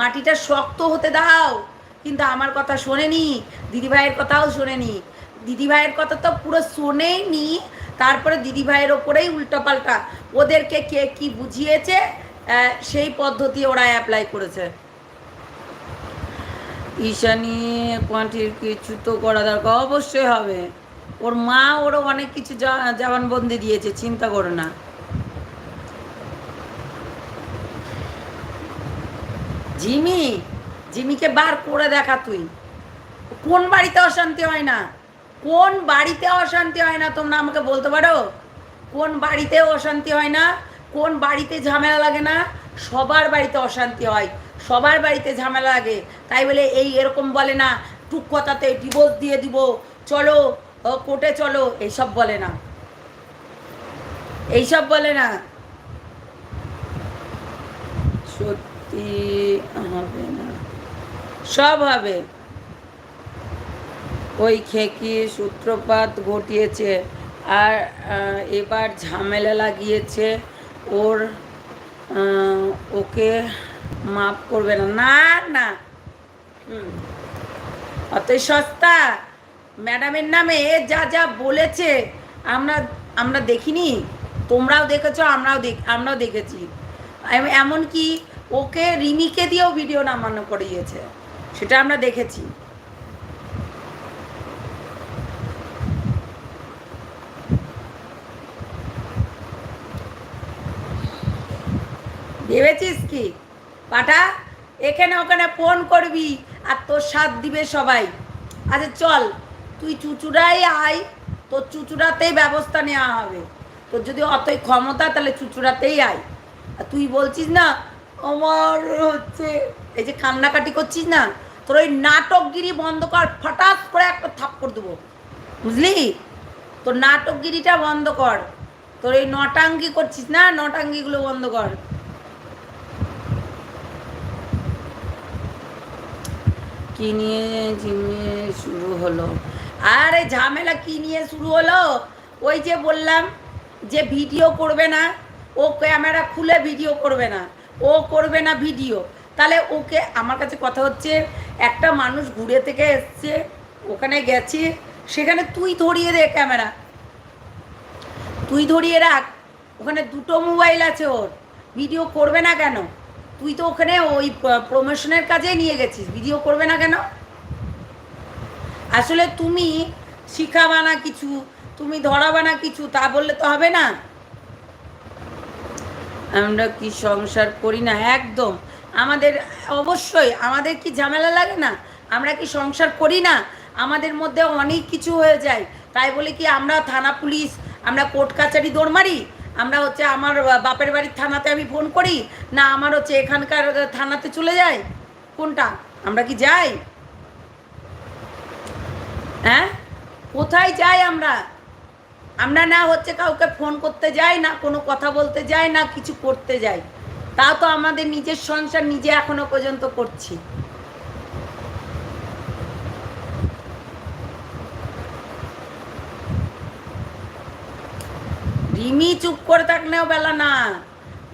মাটিটা শক্ত হতে দাও। কিন্তু আমার কথা শোনেনি, দিদিভাইয়ের কথাও শোনেনি। দিদিভাইয়ের কথা তো পুরো শোনেই নি তারপরে দিদিভাইয়ের ওপরেই উল্টোপাল্টা। ওদেরকে কে কি বুঝিয়েছে সেই পদ্ধতি ওরা অ্যাপ্লাই করেছে। ঈশানি, কোয়ান্টির কিছু তো করা দরকার, অবশ্যই হবে। ওর মা ওরও অনেক কিছু জবানবন্দি দিয়েছে, চিন্তা করো না। জিমি, জিমিকে বার করে দেখা তুই। কোন বাড়িতে অশান্তি হয় না? কোন বাড়িতে অশান্তি হয় না তোমরা আমাকে বলতে পারো? কোন বাড়িতে অশান্তি হয় না? কোন বাড়িতে ঝামেলা লাগে না? সবার বাড়িতে অশান্তি হয়, সবার বাড়িতে ঝামেলা লাগে। তাই বলে এই এরকম বলে না, টুক কথাতে ডিভোর্স দিয়ে দিব, চলো কোর্টে চলো, এইসব বলে না। এইসব বলে না। সত্যি। হবে না। সব হবে। ওই খেকি সূত্রপাত ঘটিয়েছে আর এবার ঝামেলা লাগিয়েছে। ওর ওকে মাফ করবে না। না না। অতই সস্তা। ম্যাডামের নামে যা যা বলেছে, আমরা আমরা দেখিনি। তোমরাও দেখেছ, আমরাও দেখ, আমরাও দেখেছি। এমনকি ওকে রিমিকে দিয়েও ভিডিও নামানো করিয়েছে। সেটা আমরা দেখেছি। ভেবেছিস কি? পাঠা, এখানে ওখানে ফোন করবি আর তোর সাথ দিবে সবাই। আচ্ছা চল, তুই চুচুড়াই আয়, তোর চুচুড়াতেই ব্যবস্থা নেওয়া হবে। তোর যদি অতই ক্ষমতা, তাহলে চুচুড়াতেই আয়। আর তুই বলছিস না, আমার হচ্ছে এই যে কান্নাকাটি করছিস না, তোর ওই নাটকগিরি বন্ধ কর ফটাস করে একটা থাপ্পড় দেবো। বুঝলি? তোর নাটকগিরিটা বন্ধ কর। তোর এই নটাঙ্গি করছিস না, নটাঙ্গিগুলো বন্ধ কর। কি নিয়ে শুরু হলো? আরে ঝামেলা কি নিয়ে শুরু হলো? ওই যে বললাম যে ভিডিও করবে না ও ক্যামেরা খুলে ভিডিও করবে না। ও করবে না ভিডিও তাহলে ওকে আমার কাছে কথা হচ্ছে, একটা মানুষ ঘুরে থেকে এসছে, ওখানে গেছে, সেখানে তুই ধরিয়ে দে ক্যামেরা তুই ধরিয়ে রাখ। ওখানে দুটো মোবাইল আছে ওর। ভিডিও করবে না কেন? তুই তো ওখানে ওই প্রমোশনের কাজে নিয়ে গেছিস। ভিডিও করবে না কেন? আসলে তুমি শিখাবা না কিছু, তুমি ধরাবা না কিছু, তা বললে তো হবে না। আমরা কি সংসার করি না? একদম। আমাদের, অবশ্যই আমাদের কি ঝামেলা লাগে না? আমরা কি সংসার করি না? আমাদের মধ্যে অনেক কিছু হয়ে যায়। তাই বলে কি আমরা থানা পুলিশ, আমরা কোর্ট কাছারি দৌড় মারি, আমরা হচ্ছে আমার বাপের বাড়ির থানাতে আমি ফোন করি, না আমার হচ্ছে এখানকার থানাতে চলে যাই? কোনটা? আমরা কি যাই? হ্যাঁ? কোথায় যাই আমরা? আমরা না হচ্ছে কাউকে ফোন করতে যাই না, কোনো কথা বলতে যাই না, কিছু করতে যাই। তাও তো আমাদের নিজের সংসার নিজে এখনও পর্যন্ত করছি। রিমি চুপ করে থাকলেও বেলা না।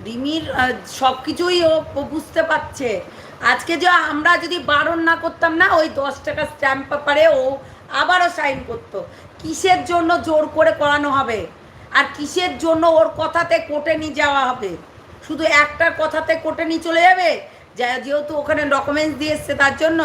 রিমির সব কিছুই ও বুঝতে পারছে। আজকে যে আমরা যদি বারণ না করতাম না, ওই দশ টাকা স্ট্যাম্প পেপারে ও আবারও সাইন করতো। কিসের জন্য জোর করে করানো হবে? আর কিসের জন্য ওর কথাতে কোর্টে নিয়ে যাওয়া হবে? শুধু একটার কথাতে কোর্টে নিয়ে চলে যাবে? যেহেতু ওখানে ডকুমেন্টস দিয়ে এসছে, তার জন্য?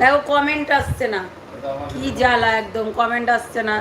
দেখো কমেন্ট আসছে না। কি জ্বালা একদম কমেন্ট আসছে না।